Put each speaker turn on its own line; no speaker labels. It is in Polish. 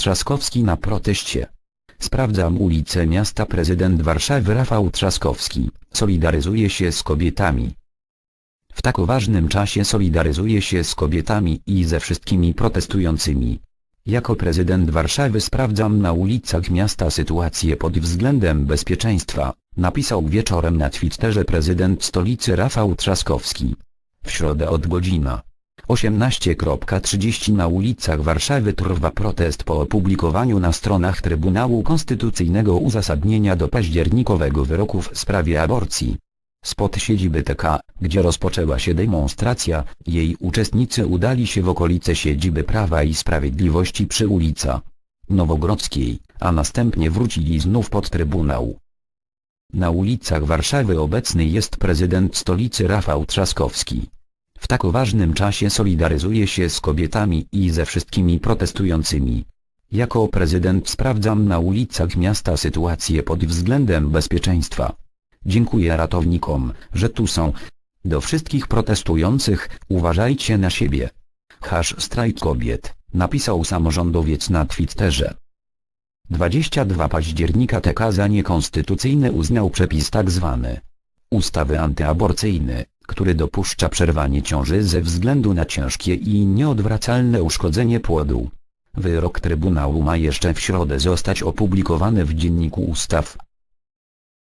Trzaskowski na proteście. Sprawdzam ulicę miasta prezydent Warszawy Rafał Trzaskowski, solidaryzuje się z kobietami. W tak ważnym czasie solidaryzuje się z kobietami i ze wszystkimi protestującymi. Jako prezydent Warszawy sprawdzam na ulicach miasta sytuację pod względem bezpieczeństwa, napisał wieczorem na Twitterze prezydent stolicy Rafał Trzaskowski. W środę od godzina 18.30 na ulicach Warszawy trwa protest po opublikowaniu na stronach Trybunału Konstytucyjnego uzasadnienia do październikowego wyroku w sprawie aborcji. Spod siedziby TK, gdzie rozpoczęła się demonstracja, jej uczestnicy udali się w okolice siedziby Prawa i Sprawiedliwości przy ulica Nowogrodzkiej, a następnie wrócili znów pod Trybunał. Na ulicach Warszawy obecny jest prezydent stolicy Rafał Trzaskowski. W tak ważnym czasie solidaryzuje się z kobietami i ze wszystkimi protestującymi. Jako prezydent sprawdzam na ulicach miasta sytuację pod względem bezpieczeństwa. Dziękuję ratownikom, że tu są. Do wszystkich protestujących, uważajcie na siebie. Hasz strajk kobiet, napisał samorządowiec na Twitterze. 22 października TK za niekonstytucyjny uznał przepis tzw. ustawy antyaborcyjny, który dopuszcza przerwanie ciąży ze względu na ciężkie i nieodwracalne uszkodzenie płodu. Wyrok Trybunału ma jeszcze w środę zostać opublikowany w Dzienniku Ustaw.